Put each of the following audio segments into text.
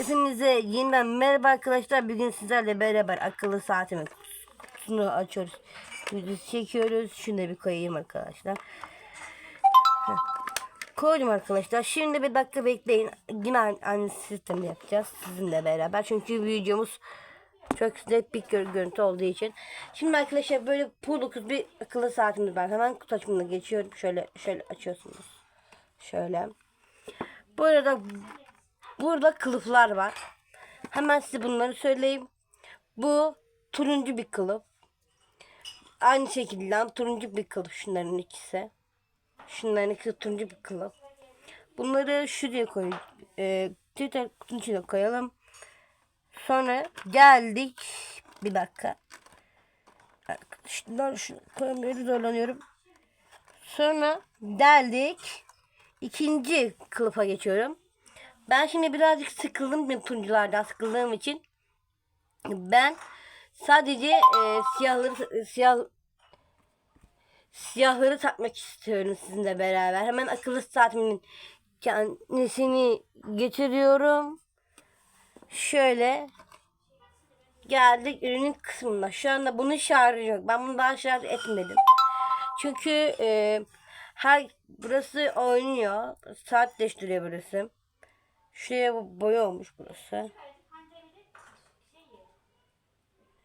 Hepinize yeniden merhaba arkadaşlar. Bugün sizlerle beraber akıllı saatimi kutusunu açıyoruz. Videosu çekiyoruz. Şunu da bir koyayım arkadaşlar. Koydum arkadaşlar. Şimdi bir dakika bekleyin. Yine aynı, sistemi yapacağız sizinle beraber. Çünkü videomuz çok net bir gör- görüntü olduğu için. Şimdi arkadaşlar böyle pul bir akıllı saatimiz var. Hemen kutu açımına geçiyorum. Şöyle şöyle açıyorsunuz. Şöyle. Bu arada burada kılıflar var. Hemen size bunları söyleyeyim. Bu turuncu bir kılıf. Aynı şekilde turuncu bir kılıf şunların ikisi. Şunların ikisi turuncu bir kılıf. Bunları şuraya koy. E, Twitter kutunun koyalım. Sonra geldik. Bir dakika. Arkadaşlar şunu koyamıyorum zorlanıyorum. Sonra geldik. İkinci kılıfa geçiyorum. Ben şimdi birazcık sıkıldım turunculardan sıkıldığım için. Ben sadece e, siyahları siyah siyahları takmak istiyorum sizinle beraber. Hemen akıllı saatimin kendisini getiriyorum. Şöyle geldik ürünün kısmına. Şu anda bunu şarj yok. Ben bunu daha şarj etmedim. Çünkü e, her burası oynuyor. Saat değiştiriyor burası. Şuraya boya olmuş burası.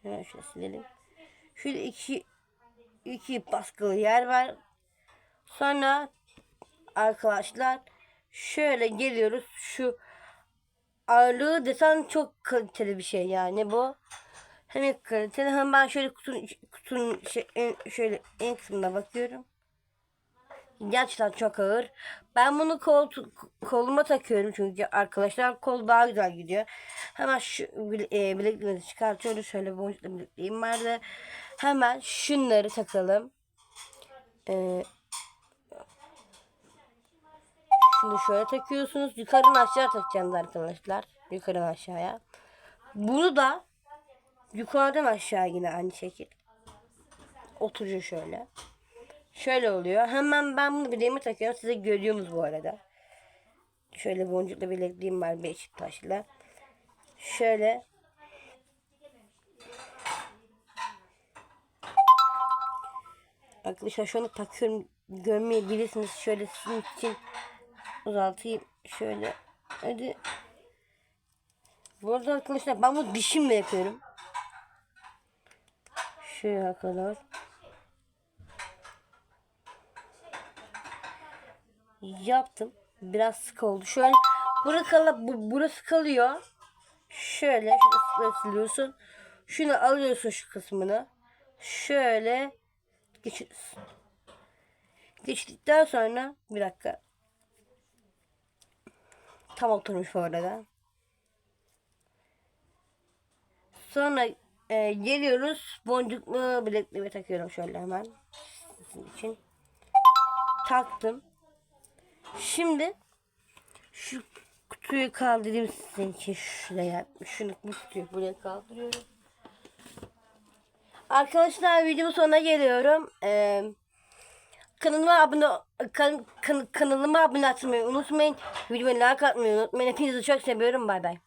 Hemen şöyle silelim. Şurada iki iki baskılı yer var. Sonra arkadaşlar şöyle geliyoruz. Şu ağırlığı desen çok kaliteli bir şey yani bu. Hem kaliteli hem ben şöyle kutunun, kutunun şey, en, şöyle en kısmına bakıyorum. Gerçekten çok ağır. Ben bunu kol, koluma takıyorum çünkü arkadaşlar kol daha güzel gidiyor. Hemen şu e, bilekliğimizi çıkartıyoruz. Şöyle boncuklu bilekliğim vardı. Hemen şunları takalım. Ee, şunu şöyle takıyorsunuz. Yukarıdan aşağı takacaksınız arkadaşlar. Yukarıdan aşağıya. Bunu da yukarıdan aşağı yine aynı şekil. Oturuyor şöyle. Şöyle oluyor. Hemen ben bunu bileğime takıyorum. Size görüyorsunuz bu arada. Şöyle boncuklu bilekliğim var Beşiktaş'la. Şöyle. Arkadaşlar şu takıyorum. Görmeyebilirsiniz. Şöyle sizin için uzatayım. Şöyle. Hadi. Bu arkadaşlar ben bunu dişimle yapıyorum. Şöyle kadar. Yaptım. Biraz sık oldu. Şöyle burası, bu, burası kalıyor. Şöyle siliyorsun. Şunu alıyorsun şu kısmını. Şöyle geçiyorsun. Geçtikten sonra bir dakika. Tam oturmuş bu arada. Sonra e, geliyoruz. Boncuklu bilekliğimi takıyorum şöyle hemen. Sizin için. Taktım. Şimdi şu kutuyu kaldırayım sizin için şuraya. Şunu bu kutuyu buraya kaldırıyorum. Arkadaşlar videomun sonuna geliyorum. Ee, kanalıma abone kan, kan, kanalıma abone olmayı unutmayın. Videomu like atmayı unutmayın. Hepinizi çok seviyorum. Bay bay.